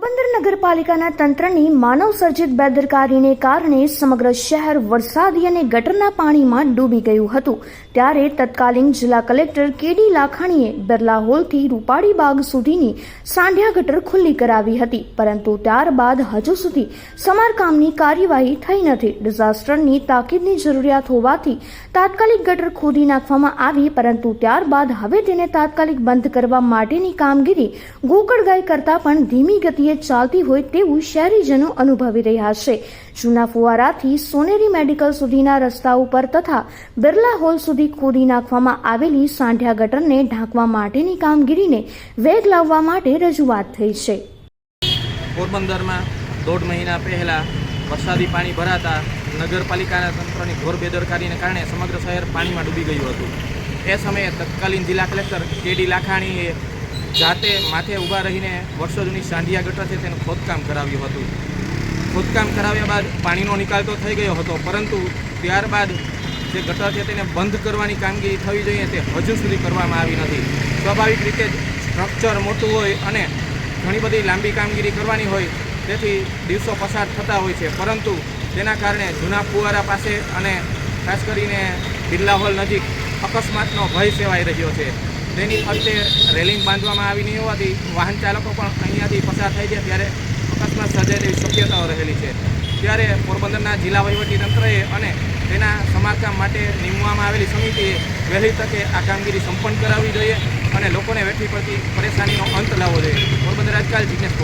પોરબંદર નગરપાલિકાના તંત્રની માનવ સર્જિત બેદરકારીને કારણે સમગ્ર શહેર વરસાદી અને ગટરના પાણીમાં ડૂબી ગયું હતું. ત્યારે તત્કાલીન જિલ્લા કલેક્ટર કેડી લાખાણીએ બિરલા હોલથી રૂપાળી બાગ સુધીની સાંઢિયા ગટર ખુલ્લી કરાવી હતી. પરંતુ ત્યારબાદ હજુ સુધી સમારકામની કાર્યવાહી થઈ નથી. ડિઝાસ્ટરની તાકીદની જરૂરિયાત હોવાથી તાત્કાલિક ગટર ખોદી નાખવામાં આવી, પરંતુ ત્યારબાદ હવે તેને તાત્કાલિક બંધ કરવા માટેની કામગીરી ગોકળગાય કરતા પણ ધીમી ગતિએ ચાલતી હોય તેવું શહેરીજનો અનુભવી રહ્યા છે. જૂના ફુવારાથી સોનેરી મેડિકલ સુધીના રસ્તા ઉપર તથા બિરલા હોલ સુધી ખોદી નાખવામાં આવેલી સાંઢિયા ગટરને ઢાંકવા માટેની કામગીરીને વેગ લાવવા માટે રજૂઆત થઈ છે. પોરબંદરમાં દોઢ મહિના પહેલાં વરસાદી પાણી ભરાતા નગરપાલિકાના તંત્રની ઘોર બેદરકારીને કારણે સમગ્ર શહેર પાણીમાં ડૂબી ગયું હતું. એ સમયે તત્કાલીન જિલ્લા કલેક્ટર કેડી લાખાણીએ જાતે માથે ઊભા રહીને વર્ષો જૂની સાંઢિયા ગટર છે તેનું ખોદકામ કરાવ્યું હતું. ખોદકામ કરાવ્યા બાદ પાણીનો નિકાલ તો થઈ ગયો હતો, પરંતુ ત્યારબાદ જે ગટર છે તેને બંધ કરવાની કામગીરી થવી જોઈએ તે હજુ સુધી કરવામાં આવી નથી. સ્વાભાવિક રીતે સ્ટ્રક્ચર મોટું હોય અને ઘણી બધી લાંબી કામગીરી કરવાની હોય, તેથી દિવસો પસાર થતા હોય છે. પરંતુ તેના કારણે જૂના ફુવારા પાસે અને ખાસ કરીને બિરલા હોલ નજીક અકસ્માતનો ભય સેવાઈ રહ્યો છે. તેની ફરતે રેલિંગ બાંધવામાં આવી નહીં હોવાથી વાહન ચાલકો પણ અહીંયાથી પસાર થઈ જાય ત્યારે અકસ્માત સર્જાય તેવી શક્યતાઓ રહેલી છે. ત્યારે પોરબંદરના જિલ્લા વહીવટી તંત્રએ અને તેના સમારકામ માટે નીમવામાં આવેલી સમિતિએ વહેલી તકે આ કામગીરી સંપન્ન કરાવવી જોઈએ અને લોકોને વેઠવી પડતી પરેશાનીનો અંત લાવવો જોઈએ. પોરબંદર આજકાલ જિજ્ઞેશ